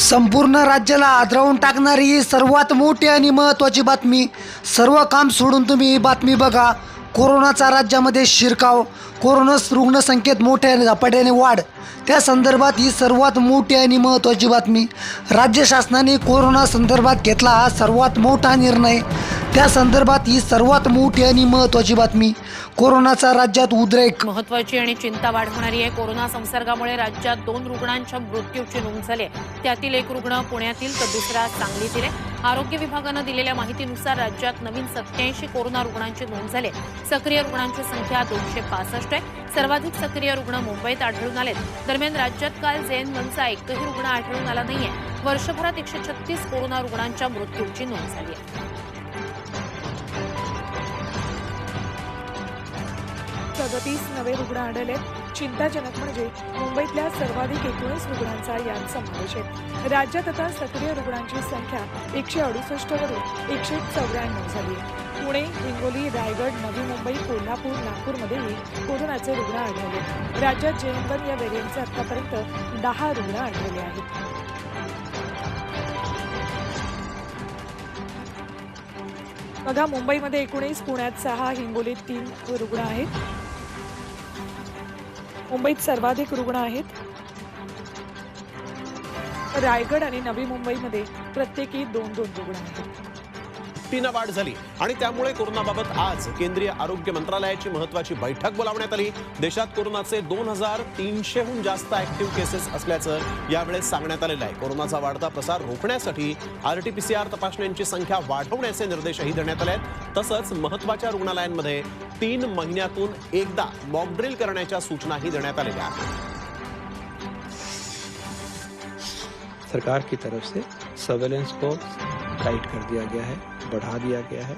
संपूर्ण राज्याला आदरवून टाकणारी ही सर्वात मोठी आणि महत्त्वाची बातमी. सर्व काम सोडून तुम्ही ही बातमी बघा. कोरोनाचा राज्यामध्ये शिरकाव कोरोना रुग्णसंख्येत मोठ्या झपाट्याने वाढ. त्या संदर्भात ही सर्वात मोठी आणि महत्त्वाची बातमी. राज्य शासनाने कोरोना संदर्भात घेतला हा सर्वात मोठा निर्णय. त्या संदर्भात ही सर्वात मोठी आणि महत्त्वाची बातमी. कोरोनाचा राज्यात उद्रेक. महत्वाची आणि चिंता वाढवणारी आहे. कोरोना संसर्गामुळे राज्यात दोन रुग्णांच्या मृत्यूची नोंद झाली त्यातील एक रुग्ण पुण्यातील तर दुसरा सांगलीतील आहे. आरोग्य विभागानं दिलेल्या माहितीनुसार राज्यात नवीन सत्याऐंशी कोरोना रुग्णांची नोंद झाली सक्रिय रुग्णांची संख्या दोनशे पासष्ट आहे. सर्वाधिक सक्रिय रुग्ण मुंबईत आढळून आलेत. दरम्यान राज्यात काल जैन वनचा एकही रुग्ण आढळून आला नाहीये. वर्षभरात एकशे छत्तीस कोरोना रुग्णांच्या मृत्यूची नोंद झाली आहे. सदतीस नवे रुग्ण आढळले चिंताजनक म्हणजे मुंबईतल्या सर्वाधिक एकोणीस रुग्णांचा यात समावेश आहे. राज्यात आता सक्रिय रुग्णांची संख्या एकशे अडुसष्ट वरून एकशे चौऱ्याण्णव झाली आहे. पुणे हिंगोली रायगड नवी मुंबई कोल्हापूर नागपूरमध्येही कोरोनाचे रुग्ण आढळले राज्यात जेएनवन या व्हेरियंटचे आतापर्यंत दहा रुग्ण आढळले आहेत. बघा मुंबईमध्ये एकोणीस पुण्यात सहा हिंगोलीत तीन रुग्ण आहेत. मुंबईत सर्वाधिक रुग्ण आहेत. रायगड आणि नवी मुंबईमध्ये प्रत्येकी दोन दोन रुग्ण आहेत. दुपटीनं वाढ झाली. आणि त्यामुळे कोरोनाबाबत आज केंद्रीय आरोग्य मंत्रालयाची महत्वाची बैठक बोलावण्यात आली. देशात कोरोनाचे दोन हजार तीनशेहून जास्त ऍक्टिव्ह केसेस असल्याचं यावेळेस सांगण्यात आलेलं आहे. कोरोनाचा वाढता प्रसार रोखण्यासाठी आरटीपीसीआर तपासण्यांची संख्या वाढवण्याचे निर्देशही देण्यात आले आहेत. तसंच महत्त्वाच्या रुग्णालयांमध्ये तीन महिन्यातून एकदा मॉकड्रिल करण्याच्या सूचनाही देण्यात आलेल्या आहेत. सरकार की तरफ से सर्वेलेंस को टाइट कर दिया गया है, बढ़ा दिया गया है।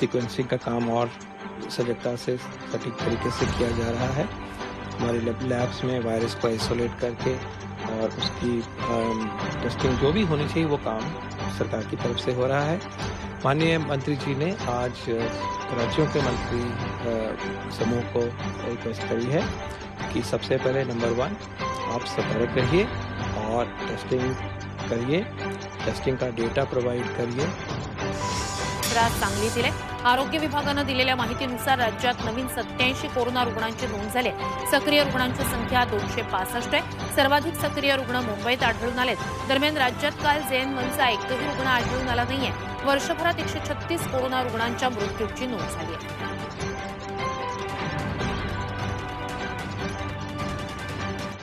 सीक्वेंसिंग का काम और सजगता से सटीक तरीके से किया जा रहा है। हमारे लैब्स में वायरस को आइसोलेट करके और उसकी टेस्टिंग जो भी होनी चाहिए, वो काम सरकार की तरफ़ से हो रहा है। माननीय मंत्री जी ने आज राज्यों के मंत्री समूह को रिक्वेस्ट करी है कि सबसे पहले नंबर वन आप सतर्क रहिए और टेस्टिंग करिए टेस्टिंग का डेटा प्रोवाइड करिए। तर आज सांगलीतील आहे. आरोग्य विभागानं दिलेल्या माहितीनुसार राज्यात नवीन सत्याऐंशी कोरोना रुग्णांची नोंद झाली आहे. सक्रिय रुग्णांची संख्या दोनशे पासष्ट आहे. सर्वाधिक सक्रिय रुग्ण मुंबईत आढळून आलेत. दरम्यान राज्यात काल जेएन वनचा एकही रुग्ण आढळून आला नाहीये. वर्षभरात एकशे छत्तीस कोरोना रुग्णांच्या मृत्यूची नोंद झाली आहे.